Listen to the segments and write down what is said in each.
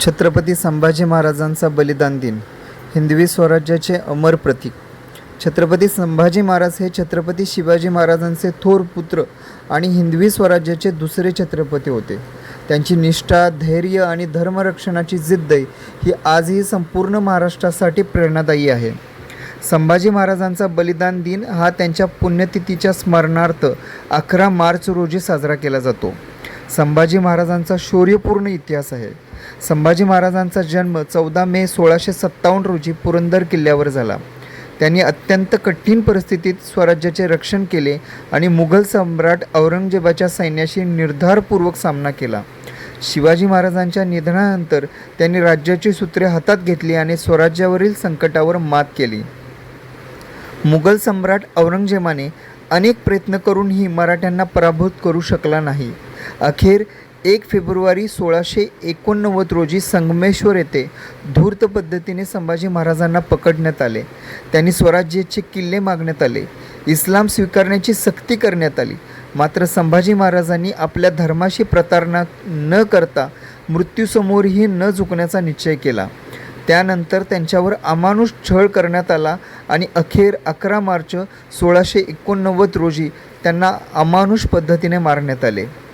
छत्रपती संभाजी महाराजांचा बलिदान दिन हिंदवी स्वराज्याचे अमर प्रतीक. छत्रपती संभाजी महाराज हे छत्रपती शिवाजी महाराजांचे थोर पुत्र आणि हिंदवी स्वराज्याचे दुसरे छत्रपती होते. त्यांची निष्ठा धैर्य आणि धर्मरक्षणाची जिद्द ही आजही संपूर्ण महाराष्ट्रासाठी प्रेरणादायी आहे. संभाजी महाराजांचा बलिदान दिन हा त्यांच्या पुण्यतिथीच्या स्मरणार्थ अकरा मार्च रोजी साजरा केला जातो. संभाजी महाराजांचा शौर्यपूर्ण इतिहास आहे. संभाजी महाराजांचा जन्म चौदा मे सोळाशे सत्तावन्न रोजी पुरंदर किल्ल्यावर झाला. त्यांनी अत्यंत कठीण परिस्थितीत स्वराज्याचे रक्षण केले आणि मुघल सम्राट औरंगजेबाच्या सैन्याशी निर्धारपूर्वक सामना केला. शिवाजी महाराजांच्या निधनानंतर त्यांनी राज्याची सूत्रे हातात घेतली आणि स्वराज्यावरील संकटावर मात केली. मुघल सम्राट औरंगजेबाने अनेक प्रयत्न करूनही मराठ्यांना पराभूत करू शकला नाही. अखेर एक फेब्रुवारी सोळाशे एकोणनव्वद रोजी संगमेश्वर येथे धूर्त पद्धतीने संभाजी महाराजांना पकडण्यात आले. त्यांनी स्वराज्याचे किल्ले मागण्यात आले. इस्लाम स्वीकारण्याची सक्ती करण्यात आली. मात्र संभाजी महाराजांनी आपल्या धर्माशी प्रतारणा न करता मृत्यूसमोरही न झुकण्याचा निश्चय केला. त्यानंतर त्यांच्यावर अमानुष छळ करण्यात आला आणि अखेर अकरा मार्च सोळाशे एकोणनव्वद रोजी त्यांना अमानुष पद्धतीने मारण्यात आले.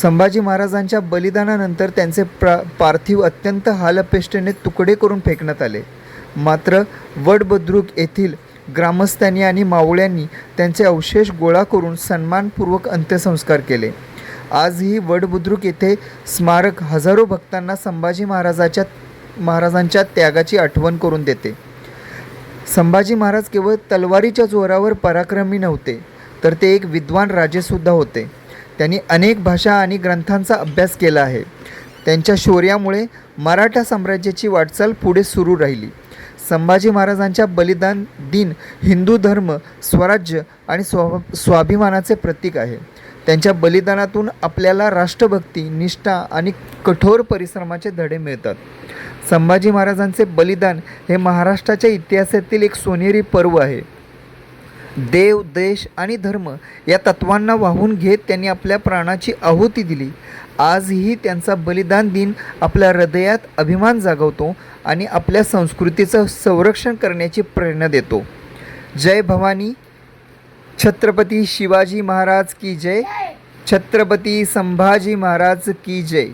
संभाजी महाराजांच्या बलिदानानंतर त्यांचे प्रा पार्थिव अत्यंत हालपेष्टेने तुकडे करून फेकण्यात आले. मात्र वडबद्रुक येथील ग्रामस्थांनी आणि मावळ्यांनी त्यांचे अवशेष गोळा करून सन्मानपूर्वक अंत्यसंस्कार केले. आजही वडबुद्रुक येथे स्मारक हजारो भक्तांना संभाजी महाराजाच्या महाराजांच्या त्यागाची आठवण करून देते. संभाजी महाराज केवळ तलवारीच्या जोरावर पराक्रमी नव्हते तर ते एक विद्वान राजेसुद्धा होते. त्यांनी अनेक भाषा आणि ग्रंथांचा अभ्यास केला आहे. त्यांच्या शौर्यामुळे मराठा साम्राज्याची वाटचाल पुढे सुरू राहिली. संभाजी महाराजांच्या बलिदान दिन हिंदू धर्म स्वराज्य आणि स्वा स्वाभिमानाचे प्रतीक आहे. त्यांच्या बलिदानातून आपल्याला राष्ट्रभक्ती निष्ठा आणि कठोर परिश्रमाचे धडे मिळतात. संभाजी महाराजांचे बलिदान हे महाराष्ट्राच्या इतिहासातील एक सोनेरी पर्व आहे. देव देश आणि धर्म या तत्वांना वाहून घेत त्यांनी आपल्या प्राणाची आहुती दिली. आजही त्यांचा बलिदान दिन आपल्या हृदयात अभिमान जागवतो आणि आपल्या संस्कृतीचं संरक्षण करण्याची प्रेरणा देतो. जय भवानी. छत्रपती शिवाजी महाराज की जय. छत्रपती संभाजी महाराज की जय.